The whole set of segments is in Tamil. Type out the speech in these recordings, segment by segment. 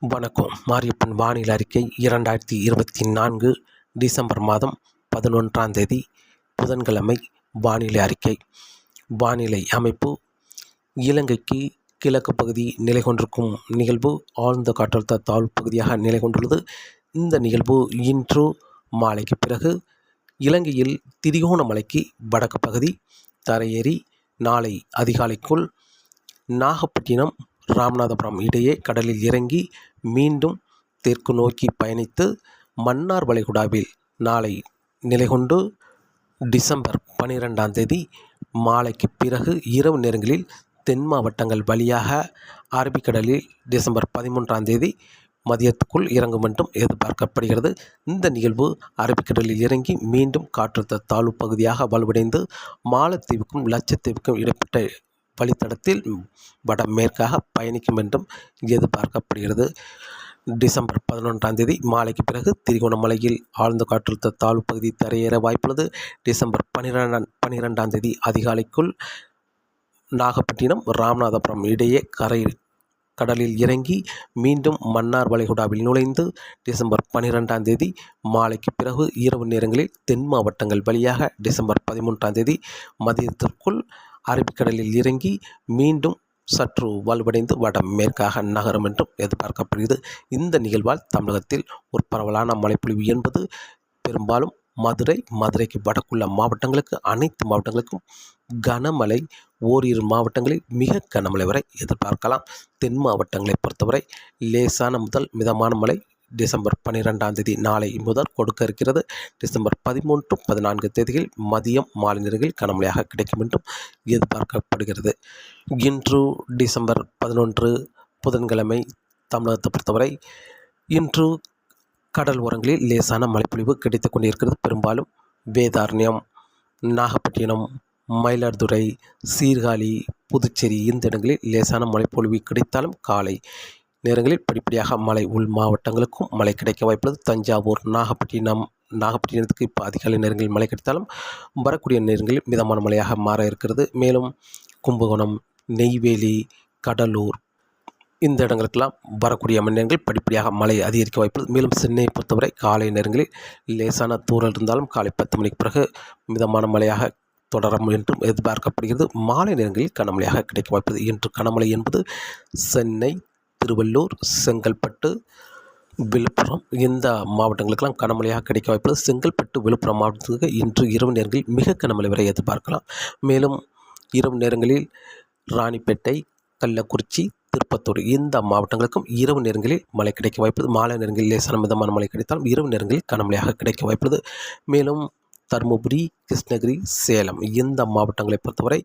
வணக்கம். மாரியப்பன் வானிலை அறிக்கை இரண்டாயிரத்தி இருபத்தி நான்கு டிசம்பர் மாதம் பதினொன்றாம் தேதி புதன்கிழமை வானிலை அறிக்கை. வானிலை அமைப்பு. இலங்கைக்கு கிழக்கு பகுதி நிலை கொண்டிருக்கும் நிகழ்வு ஆழ்ந்த காற்றழுத்த தாழ்வு பகுதியாக நிலை கொண்டுள்ளது. இந்த நிகழ்வு இன்று மாலைக்கு பிறகு இலங்கையில் திரிகோணமலைக்கு வடக்கு பகுதி தரையேறி நாளை அதிகாலைக்குள் நாகப்பட்டினம் ராமநாதபுரம் இடையே கடலில் இறங்கி மீண்டும் தெற்கு நோக்கி பயணித்து மன்னார் வளைகுடாவில் நாளை நிலை கொண்டு டிசம்பர் பனிரெண்டாம் தேதி மாலைக்கு பிறகு இரவு நேரங்களில் தென் மாவட்டங்கள் வழியாக அரபிக்கடலில் டிசம்பர் பதிமூன்றாம் தேதி மதியத்துக்குள் இறங்கும் என்றும் எதிர்பார்க்கப்படுகிறது. இந்த நிகழ்வு அரபிக்கடலில் இறங்கி மீண்டும் காற்றழுத்த தாழ்வு பகுதியாக வலுவடைந்து மாலத்தீவுக்கும் லட்சத்தீவுக்கும் இடைப்பட்ட வழித்தடத்தில் வடமேற்காக பயணிக்கும் என்றும் எதிர்பார்க்கப்படுகிறது. டிசம்பர் பதினொன்றாம் தேதி மாலைக்கு பிறகு திரிகோணமலையில் ஆழ்ந்த காற்றழுத்த தாழ்வு பகுதி தரையேற வாய்ப்புள்ளது. டிசம்பர் பனிரெண்டாம் பனிரெண்டாம் தேதி அதிகாலைக்குள் நாகப்பட்டினம் ராமநாதபுரம் இடையே கரை கடலில் இறங்கி மீண்டும் மன்னார் வளைகுடாவில் நுழைந்து டிசம்பர் பனிரெண்டாம் தேதி மாலைக்கு பிறகு இரவு நேரங்களில் தென் மாவட்டங்கள் வழியாக டிசம்பர் பதிமூன்றாம் தேதி மதியத்திற்குள் அரபிக்கடலில் இறங்கி மீண்டும் சற்று வலுவடைந்து வட மேற்காக நகரும் என்றும் எதிர்பார்க்கப்படுகிறது. இந்த நிகழ்வால் தமிழகத்தில் ஒரு பரவலான மழைப்பொழிவு என்பது பெரும்பாலும் மதுரை மதுரைக்கு வடக்குள்ள மாவட்டங்களுக்கு அனைத்து மாவட்டங்களுக்கும் கனமழை ஓரிரு மாவட்டங்களில் மிக கனமழை வரை எதிர்பார்க்கலாம். தென் மாவட்டங்களை பொறுத்தவரை லேசான முதல் மிதமான மழை டிசம்பர் பன்னிரெண்டாம் தேதி நாளை முதல் கொடுக்க இருக்கிறது. டிசம்பர் பதிமூன்று பதினான்கு தேதியில் மதியம் மாலை நேரங்களில் கனமழையாக கிடைக்கும் என்றும் எதிர்பார்க்கப்படுகிறது. இன்று டிசம்பர் பதினொன்று புதன்கிழமை தமிழகத்தை பொறுத்தவரை இன்று கடல் ஓரங்களில் லேசான மழைப்பொழிவு கிடைத்து கொண்டிருக்கிறது. பெரும்பாலும் வேதாரண்யம் நாகப்பட்டினம் மயிலாடுதுறை சீர்காழி புதுச்சேரி இந்த இடங்களில் லேசான மழைப்பொழிவு கிடைத்தாலும் காலை நேரங்களில் படிப்படியாக மழை உள் மாவட்டங்களுக்கும் மழை கிடைக்க வாய்ப்புள்ளது. தஞ்சாவூர் நாகப்பட்டினம் நாகப்பட்டினத்துக்கு இப்போ அதிகாலை நேரங்களில் மழை கிடைத்தாலும் வரக்கூடிய நேரங்களில் மிதமான மழையாக மாற இருக்கிறது. மேலும் கும்பகோணம் நெய்வேலி கடலூர் இந்த இடங்களுக்கெல்லாம் வரக்கூடிய மணி நேரங்கள் படிப்படியாக மழை அதிகரிக்க வாய்ப்புள்ளது. மேலும் சென்னையை பொறுத்தவரை காலை நேரங்களில் லேசான தூரல் இருந்தாலும் காலை பத்து மணிக்கு பிறகு மிதமான மழையாக தொடரும் என்றும் எதிர்பார்க்கப்படுகிறது. மாலை நேரங்களில் கனமழையாக கிடைக்க வாய்ப்பது இன்று கனமழை என்பது சென்னை திருவள்ளூர் செங்கல்பட்டு விழுப்புரம் இந்த மாவட்டங்களுக்கெல்லாம் கனமழையாக கிடைக்க வாய்ப்புள்ளது. செங்கல்பட்டு விழுப்புரம் மாவட்டத்துக்கு இன்று இரவு நேரங்களில் மிக கனமழை வரை எதிர்பார்க்கலாம். மேலும் இரவு நேரங்களில் ராணிப்பேட்டை கள்ளக்குறிச்சி திருப்பத்தூர் இந்த மாவட்டங்களுக்கும் இரவு நேரங்களில் மழை கிடைக்க வாய்ப்புள்ளது. மாலை நேரங்களில் லேசான மிதமான மழை கிடைத்தாலும் இரவு நேரங்களில் கனமழையாக கிடைக்க வாய்ப்புள்ளது. மேலும் தருமபுரி கிருஷ்ணகிரி சேலம். இந்த மாவட்டங்களை பொறுத்தவரை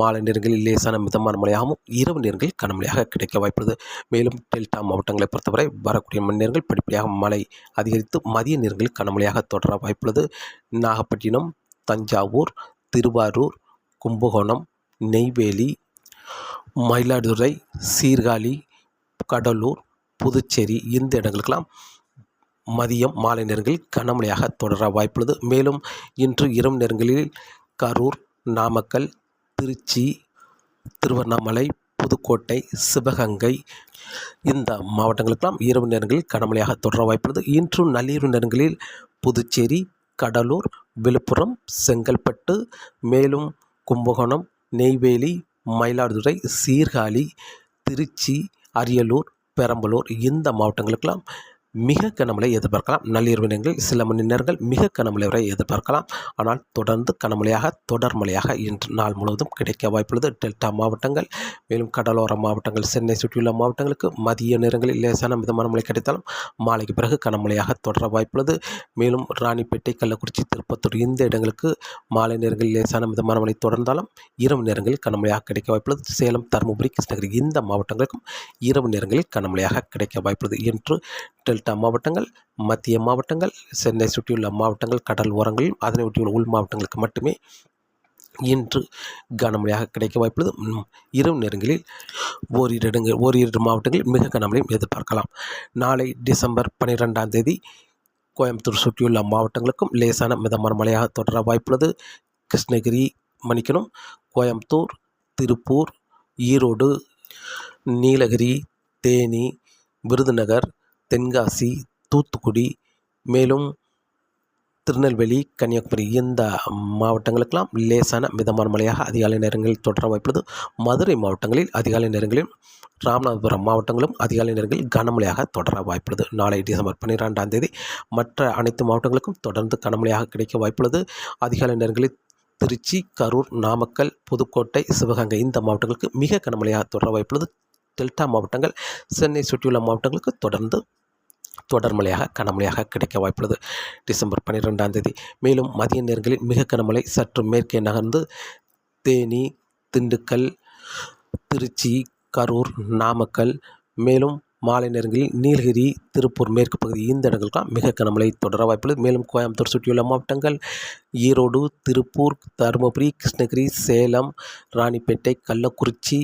மாலை நேரங்களில் லேசான மிதமான மழையாகவும் இரவு நேரங்களில் கனமழையாக கிடைக்க வாய்ப்புள்ளது. மேலும் டெல்டா மாவட்டங்களை பொறுத்தவரை வரக்கூடிய மணி நேரங்கள் படிப்படியாக மழை அதிகரித்து மதிய நேரங்களில் கனமழையாக தொடர வாய்ப்புள்ளது. நாகப்பட்டினம் தஞ்சாவூர் திருவாரூர் கும்பகோணம் நெய்வேலி மயிலாடுதுறை சீர்காழி கடலூர் புதுச்சேரி இந்த இடங்களுக்கெல்லாம் மதியம் மாலை நேரங்களில் கனமழையாக தொடர வாய்ப்புள்ளது. மேலும் இன்று இரவு நேரங்களில் கரூர் நாமக்கல் திருச்சி திருவண்ணாமலை புதுக்கோட்டை சிவகங்கை இந்த மாவட்டங்களுக்கெல்லாம் இரவு நேரங்களில் கனமழையாக தொடர வாய்ப்புள்ளது. இன்று நள்ளிரவு நேரங்களில் புதுச்சேரி கடலூர் விழுப்புரம் செங்கல்பட்டு மேலும் கும்பகோணம் நெய்வேலி மயிலாடுதுறை சீர்காழி திருச்சி அரியலூர் பெரம்பலூர் இந்த மாவட்டங்களுக்கெல்லாம் மிக கனமழை எதிர்பார்க்கலாம். நள்ளிரவு நேரங்களில் சில மணி நேரங்கள் மிக கனமழை வரை எதிர்பார்க்கலாம். ஆனால் தொடர்ந்து கனமழையாக தொடர் மழையாக இன்று நாள் முழுவதும் கிடைக்க வாய்ப்புள்ளது. டெல்டா மாவட்டங்கள் மேலும் கடலோர மாவட்டங்கள் சென்னை சுற்றியுள்ள மாவட்டங்களுக்கு மதிய நேரங்களில் லேசான மிதமான மழை கிடைத்தாலும் மாலைக்கு பிறகு கனமழையாக தொடர வாய்ப்புள்ளது. மேலும் ராணிப்பேட்டை கள்ளக்குறிச்சி திருப்பத்தூர் இந்த இடங்களுக்கு மாலை நேரங்களில் லேசான மிதமான மழை தொடர்ந்தாலும் இரவு நேரங்களில் கனமழையாக கிடைக்க வாய்ப்புள்ளது. சேலம் தருமபுரி கிருஷ்ணகிரி இந்த மாவட்டங்களுக்கும் இரவு நேரங்களில் கனமழையாக கிடைக்க வாய்ப்புள்ளது என்று டெல்டா மாவட்டங்கள் மத்திய மாவட்டங்கள் சென்னை சுற்றியுள்ள மாவட்டங்கள் கடல் ஓரங்களில் அதனை ஒட்டியுள்ள உள் மாவட்டங்களுக்கு மட்டுமே இன்று கனமழையாக கிடைக்க வாய்ப்புள்ளது. இரவு நேரங்களில் ஓரிரு இடங்கள் ஓரிரு மாவட்டங்களில் மிக கனமழையும் எதிர்பார்க்கலாம். நாளை டிசம்பர் பன்னிரெண்டாம் தேதி கோயம்புத்தூர் சுற்றியுள்ள மாவட்டங்களுக்கும் லேசான மிதமான மழையாக தொடர வாய்ப்புள்ளது. கிருஷ்ணகிரி மணிக்கணும் கோயம்புத்தூர் திருப்பூர் ஈரோடு நீலகிரி தேனி விருதுநகர் தென்காசி தூத்துக்குடி மேலும் திருநெல்வேலி கன்னியாகுமரி இந்த மாவட்டங்களுக்கெல்லாம் லேசான மிதமான மழையாக அதிகாலை நேரங்களில் தொடர வாய்ப்புள்ளது. மதுரை மாவட்டங்களில் அதிகாலை நேரங்களில் ராமநாதபுரம் மாவட்டங்களும் அதிகாலை நேரங்களில் கனமழையாக தொடர வாய்ப்புள்ளது. நாளை டிசம்பர் பன்னிரெண்டாம் தேதி மற்ற அனைத்து மாவட்டங்களுக்கும் தொடர்ந்து கனமழையாக கிடைக்க வாய்ப்புள்ளது. அதிகாலை நேரங்களில் திருச்சி கரூர் நாமக்கல் புதுக்கோட்டை சிவகங்கை இந்த மாவட்டங்களுக்கு மிக கனமழையாக தொடர வாய்ப்புள்ளது. டெல்டா மாவட்டங்கள் சென்னை சுற்றியுள்ள மாவட்டங்களுக்கு தொடர்ந்து தொடர் மழையாக கனமழையாக கிடைக்க வாய்ப்புள்ளது. டிசம்பர் பன்னிரெண்டாம் தேதி. மேலும் மதிய நேரங்களில் மிக கனமழை சற்று மேற்கே நகர்ந்து தேனி திண்டுக்கல் திருச்சி கரூர் நாமக்கல் மேலும் மாலை நேரங்களில் நீலகிரி திருப்பூர் மேற்கு பகுதி இந்த இடங்களுக்கும் மிக கனமழை தொடர வாய்ப்புள்ளது. மேலும் கோயம்புத்தூர் சுற்றியுள்ள மாவட்டங்கள் ஈரோடு திருப்பூர் தருமபுரி கிருஷ்ணகிரி சேலம் ராணிப்பேட்டை கள்ளக்குறிச்சி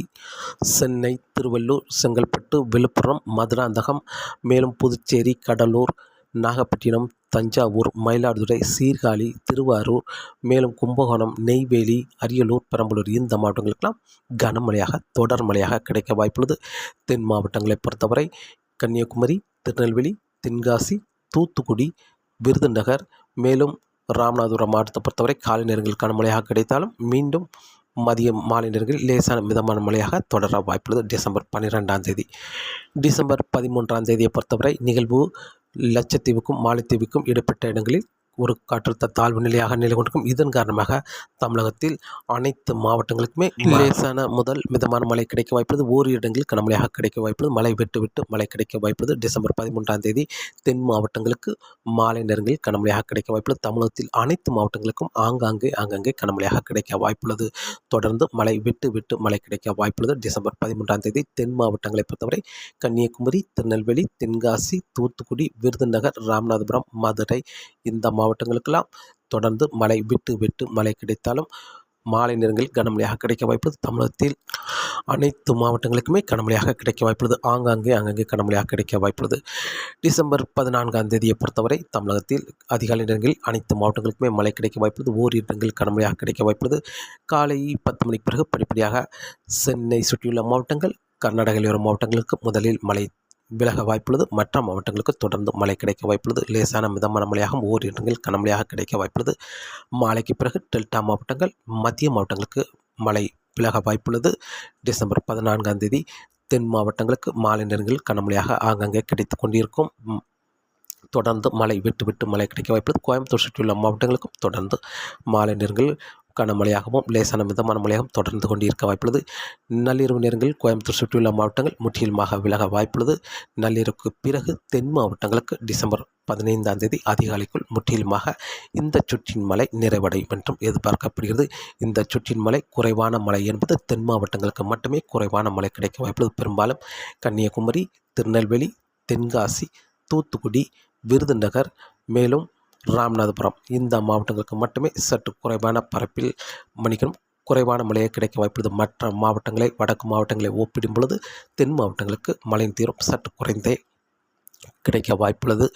சென்னை திருவள்ளூர் செங்கல்பட்டு விழுப்புரம் மதுராந்தகம் மேலும் புதுச்சேரி கடலூர் நாகப்பட்டினம் தஞ்சாவூர் மயிலாடுதுறை சீர்காழி திருவாரூர் மேலும் கும்பகோணம் நெய்வேலி அரியலூர் பெரம்பலூர் இந்த மாவட்டங்களுக்கெல்லாம் கனமழையாக தொடர் மழையாக கிடைக்க வாய்ப்புள்ளது. தென் மாவட்டங்களை பொறுத்தவரை கன்னியாகுமரி திருநெல்வேலி தென்காசி தூத்துக்குடி விருதுநகர் மேலும் ராமநாதபுரம் மாவட்டத்தை பொறுத்தவரை காலை நேரங்களில் கனமழையாக கிடைத்தாலும் மீண்டும் மதியம் மாலை நேரங்களில் லேசான மிதமான மழையாக தொடர வாய்ப்புள்ளது. டிசம்பர் பன்னிரெண்டாம் தேதி. டிசம்பர் பதிமூன்றாம் தேதியை பொறுத்தவரை நிகழ்வு லட்சத்தீவுக்கும் மாலைத்தீவுக்கும் இடப்பட்ட இடங்களில் ஒரு காற்றழுத்த தாழ்வு நிலையாக நிலை கொண்டிருக்கும். இதன் காரணமாக தமிழகத்தில் அனைத்து மாவட்டங்களுக்குமே லேசான முதல் மிதமான மழை கிடைக்க வாய்ப்புள்ளது. ஓரிரு இடங்களில் கனமழையாக கிடைக்க வாய்ப்புள்ளது. மழை விட்டு விட்டு மழை கிடைக்க வாய்ப்புள்ளது. டிசம்பர் பதிமூன்றாம் தேதி தென் மாவட்டங்களுக்கு மாலை நேரங்களில் கனமழையாக கிடைக்க வாய்ப்புள்ளது. தமிழகத்தில் அனைத்து மாவட்டங்களுக்கும் ஆங்காங்கே ஆங்காங்கே கனமழையாக கிடைக்க வாய்ப்புள்ளது. தொடர்ந்து மழை விட்டு விட்டு மழை கிடைக்க வாய்ப்புள்ளது. டிசம்பர் பதிமூன்றாம் தேதி தென் மாவட்டங்களை பொறுத்தவரை கன்னியாகுமரி திருநெல்வேலி தென்காசி தூத்துக்குடி விருதுநகர் ராமநாதபுரம் மதுரை இந்த மாவட்டங்களுக்கெல்லாம் தொடர்ந்து மழை விட்டு விட்டு மழை கிடைத்தாலும் மாலை நேரங்களில் கனமழையாக கிடைக்க வாய்ப்புள்ளது. தமிழகத்தில் அனைத்து மாவட்டங்களுக்குமே கனமழையாக கிடைக்க வாய்ப்புள்ளது. ஆங்காங்கே அங்கங்கே கனமழையாக கிடைக்க வாய்ப்புள்ளது. டிசம்பர் பதினான்காம் தேதியை பொறுத்தவரை தமிழகத்தில் அதிகாலை நேரங்களில் அனைத்து மாவட்டங்களுக்குமே மழை கிடைக்க வாய்ப்புள்ளது. ஓரிரு இடங்களில் கனமழையாக கிடைக்க வாய்ப்புள்ளது. காலை பத்து மணிக்கு பிறகு படிப்படியாக சென்னை சுற்றியுள்ள மாவட்டங்கள் கர்நாடக மாவட்டங்களுக்கு முதலில் மழை விலக வாய்ப்புள்ளது. மற்ற மாவட்டங்களுக்கு தொடர்ந்து மழை கிடைக்க வாய்ப்புள்ளது. லேசான மிதமான மழையாகவும் ஓரிரு இடங்களில் கனமழையாக கிடைக்க வாய்ப்புள்ளது. மாலைக்கு பிறகு டெல்டா மாவட்டங்கள் மத்திய மாவட்டங்களுக்கு மழை விலக வாய்ப்புள்ளது. டிசம்பர் பதினான்காம் தேதி தென் மாவட்டங்களுக்கு மாலை நேரங்களில் கனமழையாக ஆங்காங்கே கிடைத்து கொண்டிருக்கும். தொடர்ந்து மழை விட்டு விட்டு மழை கிடைக்க வாய்ப்புள்ளது. கோயம்புத்தூர் சுற்றியுள்ள மாவட்டங்களுக்கும் தொடர்ந்து மாலை நேரங்களில் கனமழையாகவும் லேசான மிதமான மழையாகவும் தொடர்ந்து கொண்டிருக்க வாய்ப்புள்ளது. நள்ளிரவு நேரங்களில் கோயம்புத்தூர் சுற்றியுள்ள மாவட்டங்கள் முற்றிலுமாக விலக வாய்ப்புள்ளது. நள்ளிரவுக்கு பிறகு தென் மாவட்டங்களுக்கு டிசம்பர் பதினைந்தாம் தேதி அதிகாலைக்குள் முற்றிலுமாக இந்த சுற்றின் மழை நிறைவடையும் என்றும் எதிர்பார்க்கப்படுகிறது. இந்த சுற்றின் மழை குறைவான மழை என்பது தென் மாவட்டங்களுக்கு மட்டுமே குறைவான மழை கிடைக்க வாய்ப்புள்ளது. பெரும்பாலும் கன்னியாகுமரி திருநெல்வேலி தென்காசி தூத்துக்குடி விருதுநகர் மேலும் ராமநாதபுரம். இந்த மாவட்டங்களுக்கு மட்டுமே சற்று குறைவான பரப்பில் மன்னிக்கணும் குறைவான மழையை கிடைக்க வாய்ப்புள்ளது. மற்ற மாவட்டங்களை வடக்கு மாவட்டங்களை ஒப்பிடும் பொழுது தென் மாவட்டங்களுக்கு மழையின் தீவிரம் சற்று குறைந்தே கிடைக்க வாய்ப்புள்ளது.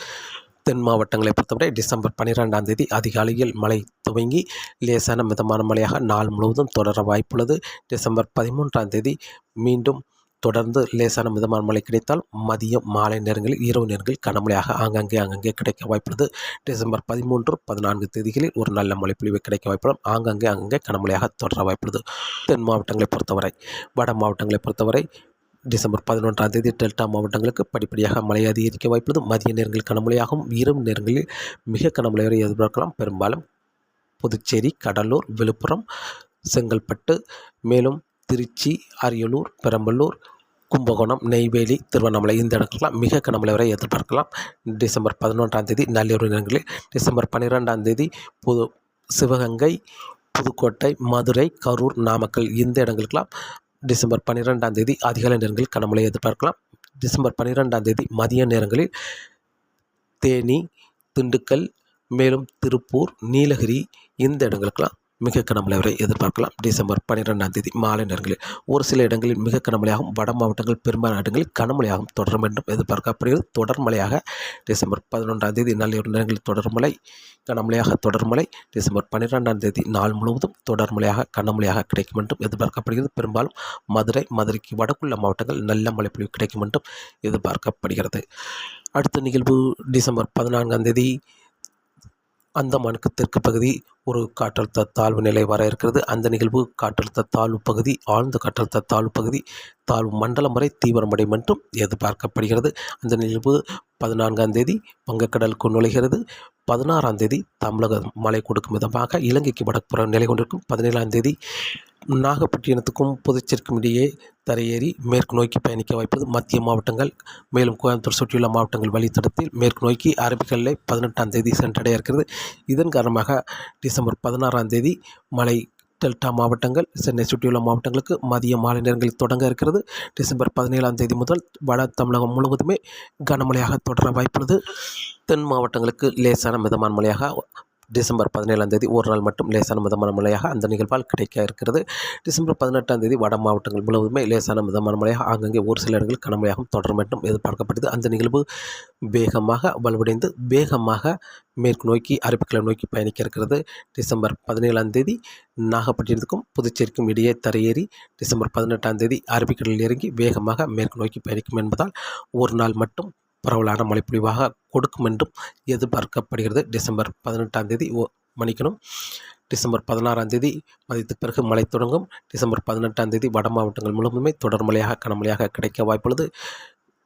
தென் மாவட்டங்களை பொறுத்தவரை டிசம்பர் பன்னிரெண்டாம் தேதி அதிகாலையில் மழை துவங்கி லேசான மிதமான மழையாக நாள் முழுவதும் தொடர வாய்ப்புள்ளது. டிசம்பர் பதிமூன்றாம் தேதி மீண்டும் தொடர்ந்து லேசான மிதமான மழை கிடைத்தால் மதியம் மாலை நேரங்களில் இரவு நேரங்களில் கனமழையாக ஆங்காங்கே ஆங்காங்கே கிடைக்க வாய்ப்புள்ளது. டிசம்பர் பதிமூன்று பதினான்கு தேதிகளில் ஒரு நல்ல மழை பொழிவு கிடைக்க வாய்ப்புள்ளது. ஆங்காங்கே ஆங்காங்கே கனமழையாக தொடர வாய்ப்புள்ளது. தென் மாவட்டங்களை பொறுத்தவரை வட மாவட்டங்களை பொறுத்தவரை டிசம்பர் பதினொன்றாம் தேதி டெல்டா மாவட்டங்களுக்கு படிப்படியாக மழை அதிகரிக்க வாய்ப்புள்ளது. மதிய நேரங்களில் கனமழையாகவும் இரவு நேரங்களில் மிக கனமழை வரை எதிர்பார்க்கலாம். பெரும்பாலும் புதுச்சேரி கடலூர் விழுப்புரம் செங்கல்பட்டு மேலும் திருச்சி அரியலூர் பெரம்பலூர் கும்பகோணம் நெய்வேலி திருவண்ணாமலை. இந்த இடங்களுக்கெல்லாம் மிக கனமழை வரை எதிர்பார்க்கலாம். டிசம்பர் பதினொன்றாம் தேதி நள்ளிரவு நேரங்களில். டிசம்பர் பன்னிரெண்டாம் தேதி புது சிவகங்கை புதுக்கோட்டை மதுரை கரூர் நாமக்கல் இந்த இடங்களுக்கெல்லாம் டிசம்பர் பன்னிரெண்டாம் தேதி அதிகாலை நேரங்களில் கனமழை எதிர்பார்க்கலாம். டிசம்பர் பன்னிரெண்டாம் தேதி மதிய நேரங்களில் தேனி திண்டுக்கல் மேலும் திருப்பூர் நீலகிரி இந்த இடங்களுக்கெல்லாம் மிக கனமழை வரை எதிர்பார்க்கலாம். டிசம்பர் பன்னிரெண்டாம் தேதி மாலை நேரங்களில் ஒரு சில இடங்களில் மிக கனமழையாகவும் வட மாவட்டங்கள் பெரும்பாலான இடங்களில் கனமழையாகவும் தொடரும் என்றும் எதிர்பார்க்கப்படுகிறது. தொடர் மழையாக டிசம்பர் பதினொன்றாம் தேதி நள்ளிரவு நேரங்களில் தொடர் மழை கனமழையாக தொடர் மழை. டிசம்பர் பன்னிரெண்டாம் தேதி நாள் முழுவதும் தொடர் மழையாக கனமழையாக கிடைக்கும் என்றும் எதிர்பார்க்கப்படுகிறது. பெரும்பாலும் மதுரை மதுரைக்கு வடக்குள்ள மாவட்டங்கள் நல்ல மழை பொழிவு கிடைக்கும் என்றும் எதிர்பார்க்கப்படுகிறது. அடுத்த நிகழ்வு டிசம்பர் பதினான்காம் தேதி அந்தமானுக்கு தெற்கு பகுதி ஒரு காற்றழுத்த தாழ்வு நிலை வர இருக்கிறது. அந்த நிகழ்வு காற்றழுத்த தாழ்வு பகுதி ஆழ்ந்த காற்றழுத்த தாழ்வு பகுதி தாழ்வு மண்டலம் வரை தீவிரமடையும் என்றும் எதிர்பார்க்கப்படுகிறது. அந்த நிகழ்வு பதினான்காம் தேதி வங்கக்கடலுக்கு நுழைகிறது. பதினாறாம் தேதி தமிழகம் மழை கொடுக்கும் விதமாக இலங்கைக்கு வடக்குப்புறம் நிலை கொண்டிருக்கும். பதினேழாம் தேதி நாகப்பட்டினத்துக்கும் புதுச்சேரிக்கும் இடையே தரையேறி மேற்கு நோக்கி பயணிக்க வாய்ப்பது மத்திய மாவட்டங்கள் மேலும் கோயம்புத்தூர் சுற்றியுள்ள மாவட்டங்கள் வழித்தடத்தில் மேற்கு நோக்கி அரபிக்கல்லை பதினெட்டாம் தேதி சென்றடைய இருக்கிறது. இதன் காரணமாக டிசம்பர் பதினாறாம் தேதி மழை டெல்டா மாவட்டங்கள் சென்னை சுற்றியுள்ள மாவட்டங்களுக்கு மதிய மாலை நேரங்களில் தொடங்க இருக்கிறது. டிசம்பர் பதினேழாம் தேதி முதல் வட தமிழகம் முழுவதுமே கனமழையாக தொடர வாய்ப்புள்ளது. தென் மாவட்டங்களுக்கு லேசான மிதமான மழையாக டிசம்பர் பதினேழாம் தேதி ஒரு நாள் மட்டும் லேசான மிதமான மழையாக அந்த நிகழ்வால் கிடைக்க இருக்கிறது. டிசம்பர் பதினெட்டாம் தேதி வட மாவட்டங்கள் முழுவதுமே லேசான மிதமான மழையாக ஆங்கங்கே ஒரு சில இடங்களில் கனமழையாகவும் தொடரும் என்றும் எதிர்பார்க்கப்படுது. அந்த நிகழ்வு வேகமாக வலுவடைந்து வேகமாக மேற்கு நோக்கி அரபிக்கடல் நோக்கி பயணிக்க இருக்கிறது. டிசம்பர் பதினேழாம் தேதி நாகப்பட்டினத்துக்கும் புதுச்சேரிக்கும் இடையே தரையேறி டிசம்பர் பதினெட்டாம் தேதி அரபிக்கடலில் இறங்கி வேகமாக மேற்கு நோக்கி பயணிக்கும் என்பதால் ஒரு நாள் மட்டும் பரவலான மழைப்பொழிவாக கொடுக்கும் என்றும் எதிர்பார்க்கப்படுகிறது. டிசம்பர் பதினெட்டாம் தேதி ஓ மன்னிக்கணும். டிசம்பர் பதினாறாம் தேதி மதியத்துக்கு பிறகு மழை தொடங்கும். டிசம்பர் பதினெட்டாம் தேதி வட மாவட்டங்கள் முழுவதுமே தொடர் மழையாக கனமழையாக கிடைக்க வாய்ப்புள்ளது.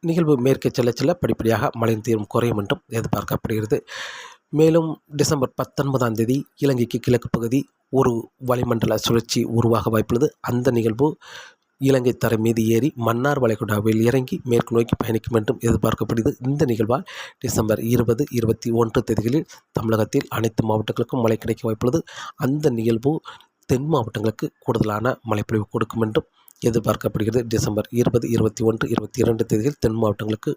நிகழ்வு மேற்கே செல்ல செல்ல படிப்படியாக மழையின் தீவிரம் குறையும் என்றும் எதிர்பார்க்கப்படுகிறது. மேலும் டிசம்பர் பத்தொன்பதாம் தேதி இலங்கைக்கு கிழக்கு பகுதி ஒரு வளிமண்டல சுழற்சி உருவாக வாய்ப்புள்ளது. அந்த நிகழ்வு இலங்கை தரை மீது ஏறி மன்னார் வளைகுடாவில் இறங்கி மேற்கு நோக்கி பயணிக்கும் என்றும் எதிர்பார்க்கப்படுகிறது. இந்த நிகழ்வால் டிசம்பர் இருபது இருபத்தி ஒன்று தேதிகளில் தமிழகத்தில் அனைத்து மாவட்டங்களுக்கும் மழை கிடைக்க வாய்ப்புள்ளது. அந்த நிகழ்வு தென் மாவட்டங்களுக்கு கூடுதலான மழைப்பொழிவு கொடுக்கும் என்றும் எதிர்பார்க்கப்படுகிறது. டிசம்பர் இருபது இருபத்தி ஒன்று இருபத்தி இரண்டு தேதியில் தென் மாவட்டங்களுக்கு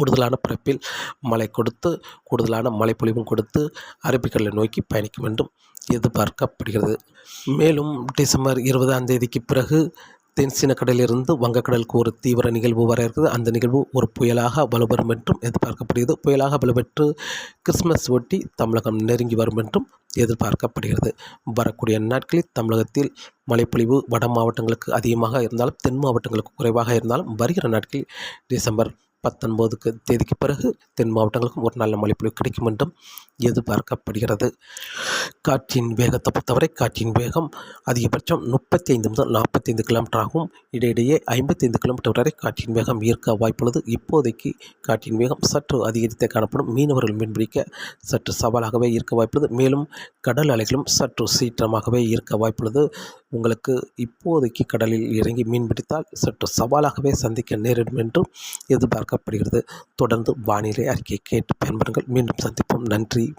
கூடுதலான பரப்பில் மழை கொடுத்து கூடுதலான மழைப்பொழிவும் கொடுத்து அரபிக்கடலை நோக்கி பயணிக்கும் என்றும் எதிர்பார்க்கப்படுகிறது. மேலும் டிசம்பர் இருபதாம் தேதிக்கு பிறகு தென்சீன கடலிலிருந்து வங்கக்கடலுக்கு ஒரு தீவிர நிகழ்வு வர இருக்குது. அந்த நிகழ்வு ஒரு புயலாக வலுப்பெறும் என்றும் எதிர்பார்க்கப்படுகிறது. புயலாக வலுப்பெற்று கிறிஸ்மஸ் ஒட்டி தமிழகம் நெருங்கி வரும் என்றும் எதிர்பார்க்கப்படுகிறது. வரக்கூடிய நாட்களில் தமிழகத்தில் மழைப்பொழிவு வட மாவட்டங்களுக்கு அதிகமாக இருந்தாலும் தென் மாவட்டங்களுக்கு குறைவாக இருந்தாலும் வருகிற நாட்களில் டிசம்பர் பத்தொன்பதுக்கு தேதிக்கு பிறகு தென் மாவட்டங்களுக்கும் ஒரு நல்ல மழைப்பொழிவு கிடைக்கும் என்றும் எதிர்பார்க்கப்படுகிறது. காற்றின் வேகத்தை பொறுத்தவரை காற்றின் வேகம் அதிகபட்சம் முப்பத்தி ஐந்து முதல் நாற்பத்தைந்து கிலோமீட்டர் ஆகும் இடையிடையே ஐம்பத்தைந்து கிலோமீட்டர் வரை காற்றின் வேகம் ஈர்க்க வாய்ப்புள்ளது. இப்போதைக்கு காற்றின் வேகம் சற்று அதிகரித்தே காணப்படும். மீனவர்கள் மீன்பிடிக்க சற்று சவாலாகவே இருக்க வாய்ப்புள்ளது. மேலும் கடல் அலைகளும் சற்று சீற்றமாகவே இருக்க வாய்ப்புள்ளது. உங்களுக்கு இப்போதைக்கு கடலில் இறங்கி மீன் பிடித்தால் சற்று சவாலாகவே சந்திக்க நேரிடும் என்றும் எதிர்பார்க்க எதிர்பார்க்கப்படுகிறது தொடர்ந்து வானிலை அறிக்கை கேட்டு பயன்பெறுங்கள். மீண்டும் சந்திப்போம். நன்றி.